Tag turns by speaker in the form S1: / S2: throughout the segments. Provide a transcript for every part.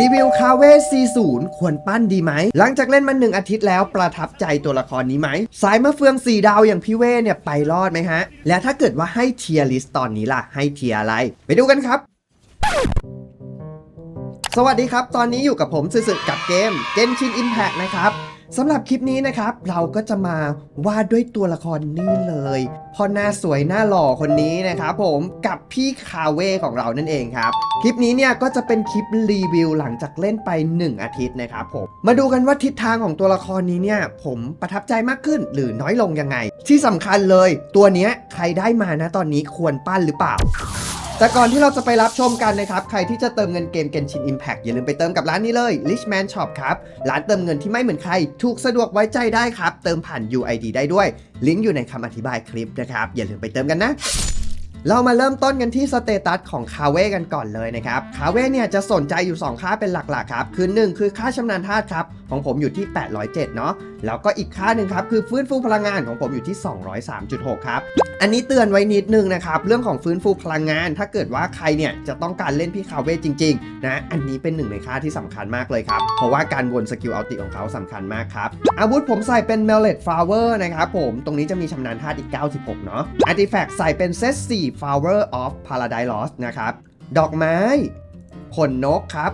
S1: รีวิวคาเว่40 ควรปั้นดีไหม หลังจากเล่นมาหนึ่งอาทิตย์แล้วประทับใจตัวละครนี้ไหม สายมะเฟือง 4 ดาวอย่างพี่เว่เนี่ยไปรอดไหมฮะ และถ้าเกิดว่าให้เทียร์ลิสต์ตอนนี้ล่ะ ให้เทียร์อะไร ไปดูกันครับ สวัสดีครับ ตอนนี้อยู่กับผมสึกๆกับเกมเกนชินอิมแพกนะครับ สำหรับคลิปนี้นะครับ เราก็จะมาวาดด้วยตัวละครนี่เลยพ่อหน้าสวยหน้าหล่อคนนี้นะครับผมกับพี่คาเว่ของเรานั่นเองครับ คลิปนี้เนี่ยก็จะเป็นคลิปรีวิวหลังจากเล่นไป 1 อาทิตย์นะครับผมมาดูกันว่าทิศทางของตัวละครนี้เนี่ย ผมประทับใจมากขึ้นหรือน้อยลงยังไง ที่สำคัญเลย ตัวเนี้ยใครได้มานะตอนนี้ควรปั้นหรือเปล่า แต่ก่อนที่เราจะไปรับชมกันนะครับ ใครที่จะเติมเงินเกม Genshin Impact อย่าลืมไปเติมกับร้านนี้เลย Richman Shop ครับ ร้านเติมเงินที่ไม่เหมือนใคร ถูกสะดวกไว้ใจได้ครับ เติมผ่าน UID ได้ด้วย ลิงก์อยู่ในคำอธิบายคลิปนะครับ อย่าลืมไปเติมกันนะ เรามาเริ่มต้นกันที่สเตตัสของคาเว่กันก่อนเลยนะครับ คาเว่เนี่ยจะสนใจอยู่ 2 ค่าเป็นหลักๆครับคือ1คือค่าชำนาญธาตุครับของผมอยู่ที่ 807 เนาะแล้วก็อีกค่าหนึ่งครับคือฟื้นฟูพลังงานของผมอยู่ที่ 203.6 ครับ อันนี้เตือนไว้นิดนึงนะครับเรื่องของฟื้นฟูพลังงาน ถ้าเกิดว่าใครเนี่ยจะต้องการเล่นพี่คาเว่จริงๆนะอันนี้เป็นหนึ่งในค่าที่สำคัญมากเลยครับเพราะว่าการวนสกิลอัลติของเขาสำคัญมากครับอาวุธผมใส่เป็น m e l l e t Flower นะครับผมตรงนี้จะมีชำนาญธาตุอีก 96 เนาะ Artifact ใส่เป็นเซต4 Flower of Paradise Lost นะครับ ดอกไม้ขนนกครับ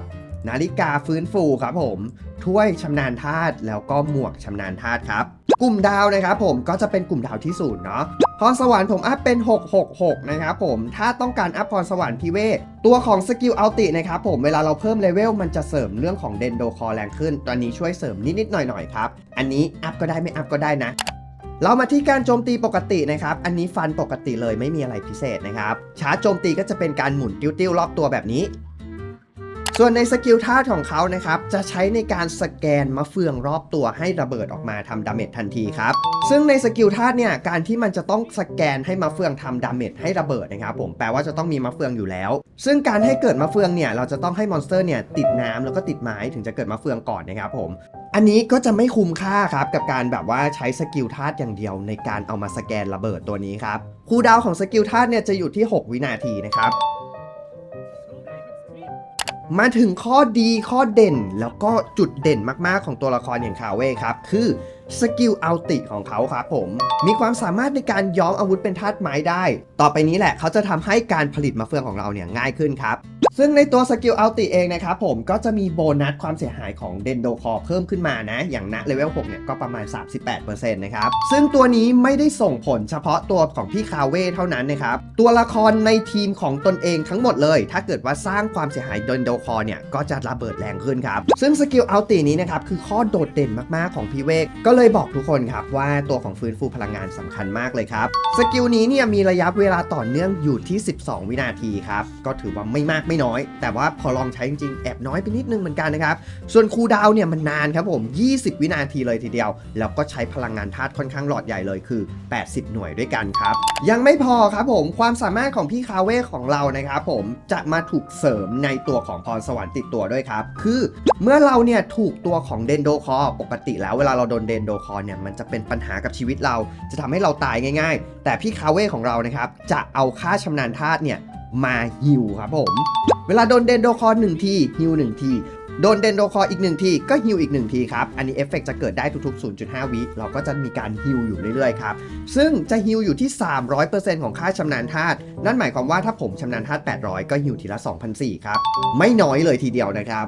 S1: นาฬิกาฟื้นฟูครับผม ถ้วยชำนาญธาตุแล้วก็หมวกชำนาญธาตุครับ กลุ่มดาวนะครับผมก็จะเป็นกลุ่มดาวที่ศูนย์เนาะพรสวรรค์ผมอัพเป็น 666 นะครับผม ถ้าต้องการอัพพรสวรรค์พิเวทตัวของสกิลอัลตินะครับผม เวลาเราเพิ่มเลเวลมันจะเสริมเรื่องของเดนโดคอแรงขึ้น ตอนนี้ช่วยเสริมนิดๆหน่อยๆครับ อันนี้อัพก็ได้ไม่อัพก็ได้นะ เรามาที่การโจมตีปกตินะครับ อันนี้ฟันปกติเลยไม่มีอะไรพิเศษนะครับ ชาร์จโจมตีก็จะเป็นการหมุนติ้วๆรอบตัวแบบนี้ ส่วนในสกิลท่าของเขานะครับ จะใช้ในการสแกนมะเฟืองรอบตัวให้ระเบิดออกมาทำดาเมจทันทีครับ ซึ่งในสกิลท่าเนี่ย การที่มันจะต้องสแกนให้มะเฟืองทำดาเมจให้ระเบิดนะครับผม แปลว่าจะต้องมีมะเฟืองอยู่แล้ว ซึ่งการให้เกิดมะเฟืองเนี่ย เราจะต้องให้มอนสเตอร์เนี่ยติดน้ำแล้วก็ติดไม้ถึงจะเกิดมะเฟืองก่อนนะครับผม อันนี้ก็จะไม่คุ้มค่าครับกับการแบบว่าใช้สกิลธาตุอย่างเดียวในการเอามาสแกนระเบิดตัวนี้ครับคูดาวของสกิลธาตุเนี่ยจะอยู่ที่ 6 วินาทีนะครับมาถึงข้อดีข้อเด่นแล้วก็จุดเด่นมากๆของตัวละครอย่างคาเว่ครับ คือ สกิลอัลติของเขาครับผม มีความสามารถในการย้อมอาวุธเป็นธาตุไม้ได้ ต่อไปนี้แหละเขาจะทำให้การผลิตมะเฟืองของเราเนี่ยง่ายขึ้นครับ ซึ่งในตัวสกิลอัลติเองนะครับผมก็จะมีโบนัสความเสียหายของเดนโดคอเพิ่มขึ้นมานะ อย่างณเลเวล 6 เนี่ยก็ประมาณ 38%นะครับ ซึ่งตัวนี้ไม่ได้ส่งผลเฉพาะตัวของพี่คาเว่เท่านั้นนะครับ ตัวละครในทีมของตนเองทั้งหมดเลย ถ้าเกิดว่าสร้างความเสียหายเดนโดคอเนี่ยก็จะระเบิดแรงขึ้นครับ ซึ่งสกิลอัลตินี้นะครับคือข้อโดดเด่นมากๆของพี่เวกก็เลยบอกทุกคนครับว่าตัวของฟื้นฟูพลังงานสำคัญมากเลยครับ สกิลนี้เนี่ยมีระยะเวลาต่อเนื่องอยู่ที่ 12 วินาทีครับ ก็ถือว่าไม่มากไม่น้อย แต่ว่าพอลองใช้จริงๆ แอบน้อยไปนิดนึงเหมือนกันนะครับ ส่วนคูดาวเนี่ยมันนานครับผม 20 วินาทีเลยทีเดียว แล้วก็ใช้พลังงานธาตุค่อนข้างหลอดใหญ่เลยคือ 80 หน่วยด้วยกันครับ ยังไม่พอครับผมความสามารถของพี่คาเว่ของเรานะครับผมจะมาถูกเสริมในตัวของพรสวรรค์ติดตัวด้วยครับ คือเมื่อเราเนี่ยถูกตัวของเดนโดคอปกติแล้วเวลาเราโดนเดนโดคอเนี่ยมันจะเป็นปัญหากับชีวิตเรา จะทำให้เราตายง่าย ๆ แต่พี่คาเว่ของเรานะครับจะเอาค่าชำนาญธาตุเนี่ยมาฮิวครับผม เวลาโดนเดนโดคอหนึ่งทีฮิวหนึ่งทีโดนเดนโดคออีกหนึ่งทีก็ฮิวอีกหนึ่งทีครับ อันนี้เอฟเฟกจะเกิดได้ทุกๆ 0.5 วิเราก็จะมีการฮิวอยู่เรื่อยๆครับ ซึ่งจะฮิวอยู่ที่ 300%ของค่าชำนาญธาตุนั่นหมายความว่าถ้าผมชำนาญธาตุ800 ก็ฮิวทีละ2,004ครับ ไม่น้อยเลยทีเดียวนะครับ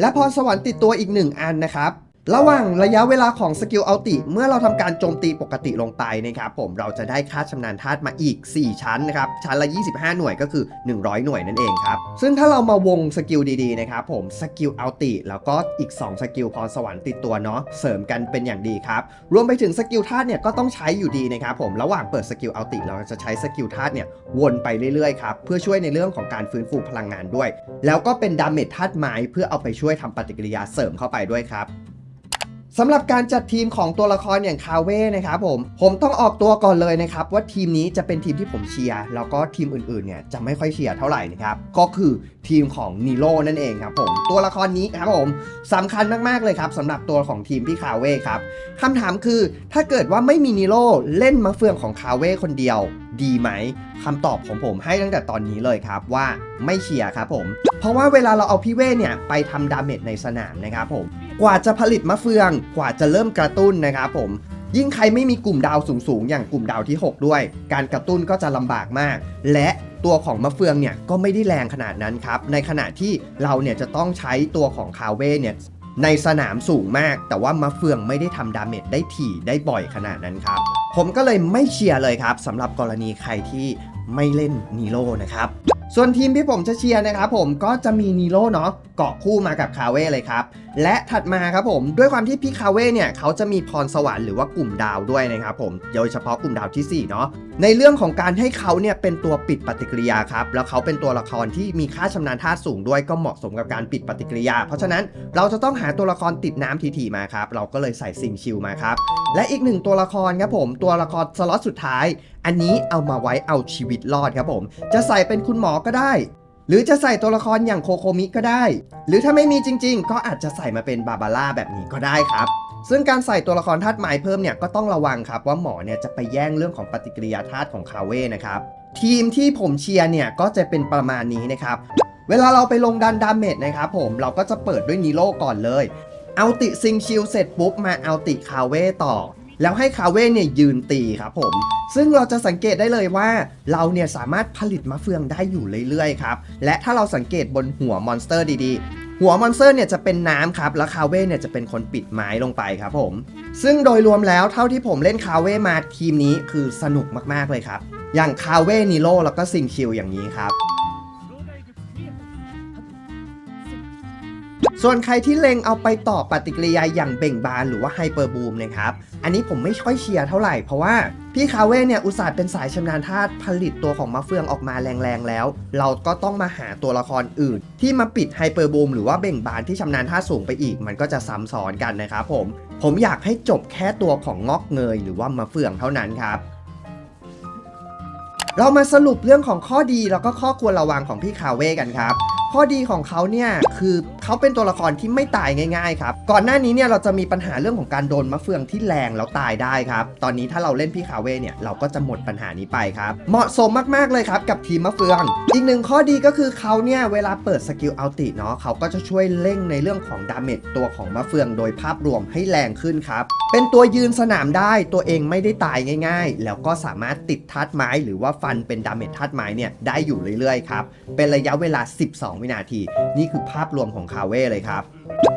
S1: และพรสวรรค์ติดตัวอีก1อันนะครับ ระหว่างระยะเวลาของสกิลอัลติ เมื่อเราทำการโจมตีปกติลงไปนะครับผมเราจะได้ค่าชำนาญธาตุมาอีก 4 ชั้นนะครับ ชั้นละ 25 หน่วยก็คือ 100 หน่วยนั่นเองครับ ซึ่งถ้าเรามาวงสกิลดีๆนะครับผมสกิลอัลติ แล้วก็อีก 2 สกิลพรสวรรค์ติดตัวเนาะเสริมกันเป็นอย่างดีครับ รวมไปถึงสกิลธาตุเนี่ยก็ต้องใช้อยู่ดีนะครับผมระหว่างเปิดสกิลอัลติ เราจะใช้สกิลธาตุเนี่ยวนไปเรื่อยๆครับเพื่อช่วยในเรื่องของการฟื้นฟูพลังงานด้วย แล้วก็เป็นดาเมจธาตุไม้เพื่อเอาไปช่วยทำปฏิกิริยาเสริมเข้าไปด้วยครับ สำหรับการจัดทีมของตัวละครอย่างคาเว่นะครับผม ผมต้องออกตัวก่อนเลยนะครับ ว่าทีมนี้จะเป็นทีมที่ผมเชียร์แล้วก็ทีมอื่นๆเนี่ยจะไม่ค่อยเชียร์เท่าไหร่นะครับ ก็คือทีมของนีโร่นั่นเองครับผม ตัวละครนี้ครับผมสำคัญมากๆเลยครับสำหรับตัวของทีมพี่คาเว่ครับคำถามคือถ้าเกิดว่าไม่มีนีโร่เล่นมะเฟืองของคาเว่คนเดียว ดีไหมคำตอบของผมให้ตั้งแต่ตอนนี้เลยครับว่าไม่เชียร์ครับผม เพราะว่าเวลาเราเอาพี่เว่เนี่ยไปทำดาเมจในสนามนะครับผมกว่าจะผลิตมะเฟืองกว่าจะเริ่มกระตุ้นนะครับผมยิ่งใครไม่มีกลุ่มดาวสูงๆ อย่างกลุ่มดาวที่ 6 ด้วย การกระตุ้นก็จะลำบากมาก และตัวของมะเฟืองเนี่ยก็ไม่ได้แรงขนาดนั้นครับ ในขณะที่เราเนี่ยจะต้องใช้ตัวของคาเว่เนี่ยในสนามสูงมาก แต่ว่ามะเฟืองไม่ได้ทำดาเมจได้ถี่ได้บ่อยขนาดนั้นครับ ผมก็เลยไม่เชียร์เลยครับสำหรับกรณีใครที่ไม่เล่นนีโร่นะครับ ส่วนทีมที่ผมจะเชียร์นะครับผมก็จะมีนีโร่เนาะเกาะคู่มากับคาเว่เลยครับ และถัดมาครับผมด้วยความที่พี่คาเว่เนี่ยเขาจะมีพรสวรรค์หรือว่ากลุ่มดาวด้วยนะครับผมโดยเฉพาะกลุ่มดาวทีสี่4เนาะ ในเรื่องของการให้เขาเนี่ยเป็นตัวปิดปฏิกิริยาครับ แล้วเขาเป็นตัวละครที่มีค่าชำนาญธาสูงด้วยก็เหมาะสมกับการปิดปฏิกิริยา เพราะฉะนั้นเราจะต้องหาตัวละครติดน้ำทีๆมาครับ เราก็เลยใส่ซิงชิลมาครับ และอีกหนึ่งตัวละครครับผม ตัวละครสล็อตสุดท้าย อันนี้เอามาไว้เอาชีวิตรอดครับผม จะใส่เป็นคุณหมอก็ได้หรือจะใส่ตัวละครอย่างโคโคมิก็ได้ หรือถ้าไม่มีจริง ๆ ก็อาจจะใส่มาเป็นบาบาร่าแบบนี้ก็ได้ครับ ซึ่งการใส่ตัวละครธาตุไม้เพิ่มเนี่ยก็ต้องระวังครับว่าหมอเนี่ยจะไปแย่งเรื่องของปฏิกิริยาธาตุของคาเว่นะครับทีมที่ผมเชียร์เนี่ยก็จะเป็นประมาณนี้นะครับเวลาเราไปลงดันดาเมจนะครับผมเราก็จะเปิดด้วยนีโร่ก่อนเลยเอาติซิงชิลเสร็จปุ๊บมาเอาติคาเว่ต่อ แล้วให้คาเว่เนี่ยยืนตีครับผม ซึ่งเราจะสังเกตได้เลยว่า เราเนี่ยสามารถผลิตมะเฟืองได้อยู่เรื่อยๆครับ และถ้าเราสังเกตบนหัวมอนสเตอร์ดีๆ หัวมอนสเตอร์เนี่ยจะเป็นน้ำครับ แล้วคาเว่เนี่ยจะเป็นคนปิดไม้ลงไปครับผม ซึ่งโดยรวมแล้วเท่าที่ผมเล่นคาเว่มาทีมนี้คือสนุกมากๆเลยครับ อย่างคาเว่นิโลแล้วก็ซิงคิวอย่างนี้ครับ ส่วนใครที่เล็งเอาไปต่อปฏิกิริยาอย่างเบ่งบานหรือว่าไฮเปอร์บูมนะครับอันนี้ผมไม่ค่อยเชียร์เท่าไหร่เพราะว่าพี่คาเว่เนี่ยอุตส่าห์เป็นสายชำนาญธาตุผลิตตัวของมะเฟืองออกมาแรงๆแล้ว เราก็ต้องมาหาตัวละครอื่น ที่มาปิดไฮเปอร์บูมหรือว่าเบ่งบานที่ชำนาญธาตุสูงไปอีก มันก็จะซ้ำซ้อนกันนะครับผม ผมอยากให้จบแค่ตัวของงอกเงยหรือว่ามะเฟืองเท่านั้นครับเรามาสรุปเรื่องของข้อดีแล้วก็ข้อควรระวังของพี่คาเว่กันครับ ข้อดีของเขาเนี่ยคือเขาเป็นตัวละครที่ไม่ตายง่ายๆครับก่อนหน้านี้เนี่ยเราจะมีปัญหาเรื่องของการโดนมะเฟืองที่แรงแล้วตายได้ครับตอนนี้ถ้าเราเล่นพี่คาเว่เนี่ยเราก็จะหมดปัญหานี้ไปครับเหมาะสมมากๆเลยครับกับทีมมะเฟือง อีกหนึ่งข้อดีก็คือเขาเนี่ยเวลาเปิดสกิลอัลติเนาะเขาก็จะช่วยเร่งในเรื่องของดาเมจตัวของมะเฟืองโดยภาพรวมให้แรงขึ้นครับเป็นตัวยืนสนามได้ตัวเองไม่ได้ตายง่าย ๆ แล้วก็สามารถติดทัดไม้ หรือว่าฟันเป็นดาเมจทัดไม้เนี่ยได้อยู่เรื่อยๆครับเป็นระยะเวลา 12วินาที นี่คือภาพรวมของคาเว่เลยครับ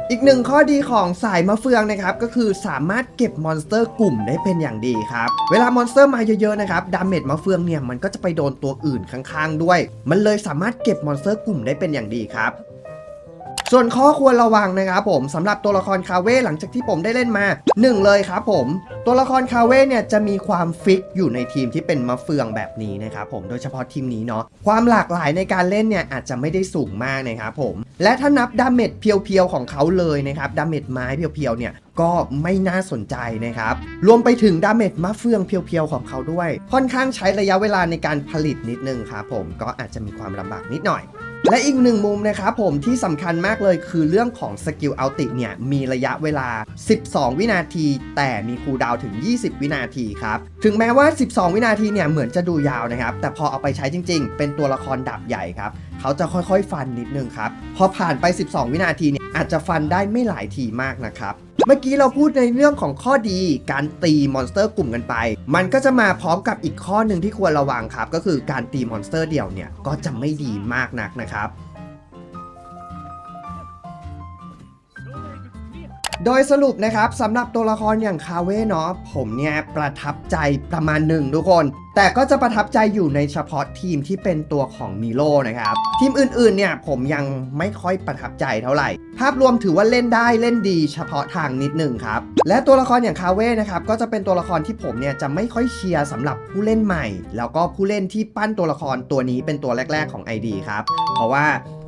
S1: อีกหนึ่งข้อดีของสายมะเฟืองนะครับก็คือสามารถเก็บมอนสเตอร์กลุ่มได้เป็นอย่างดีครับ เวลามอนสเตอร์มาเยอะๆนะครับดาเมจมะเฟืองเนี่ยมันก็จะไปโดนตัวอื่นข้างๆด้วย มันเลยสามารถเก็บมอนสเตอร์กลุ่มได้เป็นอย่างดีครับ ส่วนข้อควรระวังนะครับผมสำหรับตัวละครคาเว่หลังจากที่ผมได้เล่นมา 1 เลยครับผมตัวละครคาเว่เนี่ยจะมีความฟิกอยู่ในทีมที่เป็นมะเฟืองแบบนี้นะครับผมโดยเฉพาะทีมนี้เนาะความหลากหลายในการเล่นเนี่ยอาจจะไม่ได้สูงมากนะครับผมและถ้านับดาเมจเพียวๆของเขาเลยนะครับดาเมจไม้เพียวๆเนี่ยก็ไม่น่าสนใจนะครับ รวมไปถึงดาเมจมะเฟืองเพียวๆของเขาด้วย ค่อนข้างใช้ระยะเวลาในการผลิตนิดนึงครับผมก็อาจจะมีความลำบากนิดหน่อย และอีกหนึ่งมุมนะครับผมที่สำคัญมากเลยคือเรื่องของสกิลอัลติเนี่ยมีระยะเวลา 12 วินาที แต่มีคูลดาวถึง 20 วินาทีครับ ถึงแม้ว่า 12 วินาทีเนี่ยเหมือนจะดูยาวนะครับ แต่พอเอาไปใช้จริง ๆ เป็นตัวละครดาบใหญ่ครับ เขาจะค่อยๆ ฟันนิดนึงครับ พอผ่านไป 12 วินาทีเนี่ยอาจจะฟันได้ไม่หลายทีมากนะครับ เมื่อกี้เราพูดในเรื่องของข้อดีการตีมอนสเตอร์กลุ่มกันไป มันก็จะมาพร้อมกับอีกข้อหนึ่งที่ควรระวังครับ ก็คือการตีมอนสเตอร์เดี่ยวเนี่ยก็จะไม่ดีมากนักนะครับ โดยสรุปนะครับสำหรับตัวละครอย่างคาเว่เนาะผมเนี่ยประทับใจประมาณหนึ่งทุกคน แต่ก็จะประทับใจอยู่ในเฉพาะทีมที่เป็นตัวของนีโร่นะครับ ทีมอื่นๆเนี่ยผมยังไม่ค่อยประทับใจเท่าไหร่ ภาพรวมถือว่าเล่นได้เล่นดีเฉพาะทางนิดหนึ่งครับ และตัวละครอย่างคาเว่นะครับก็จะเป็นตัวละครที่ผมเนี่ยจะไม่ค่อยเชียร์สำหรับผู้เล่นใหม่ แล้วก็ผู้เล่นที่ปั้นตัวละครตัวนี้เป็นตัวแรก ๆของ ID ครับเพราะว่า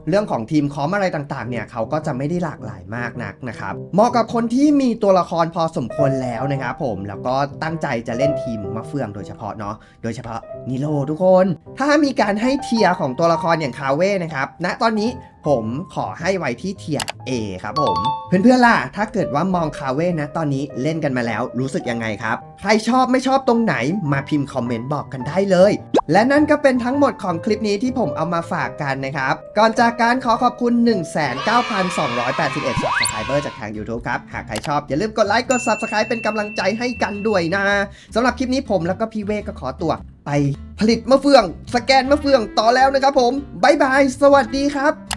S1: เรื่องของทีมคอมอะไรต่างๆเนี่ยเขาก็จะไม่ได้หลากหลายมากนักนะครับเหมาะกับคนที่มีตัวละครพอสมควรแล้วนะครับผมแล้วก็ตั้งใจจะเล่นทีมมะเฟืองโดยเฉพาะเนาะโดยเฉพาะนิโลทุกคน ถ้ามีการให้เทียร์ของตัวละครอย่างคาเว่นะครับณตอนนี้ผมขอให้ไว้ที่เทียร์ A ครับผม เพื่อนๆล่ะ ถ้าเกิดว่ามองคาเว่นะ ตอนนี้เล่นกันมาแล้วรู้สึกยังไงครับ ใครชอบไม่ชอบตรงไหนมาพิมพ์คอมเมนต์บอกกันได้เลย และนั่นก็เป็นทั้งหมดของคลิปนี้ที่ผมเอามาฝากกันนะครับ ก่อนจากการขอขอบคุณ 19,281 subscriber จากทาง YouTube ครับ หากใครชอบอย่าลืมกดไลค์กด subscribe เป็นกำลังใจให้กันด้วยนะสำหรับคลิปนี้ผมแล้วก็พี่เวกก็ขอตัวไปผลิตมะเฟือง สแกนมะเฟืองต่อแล้วนะครับผมบายบาย สวัสดีครับ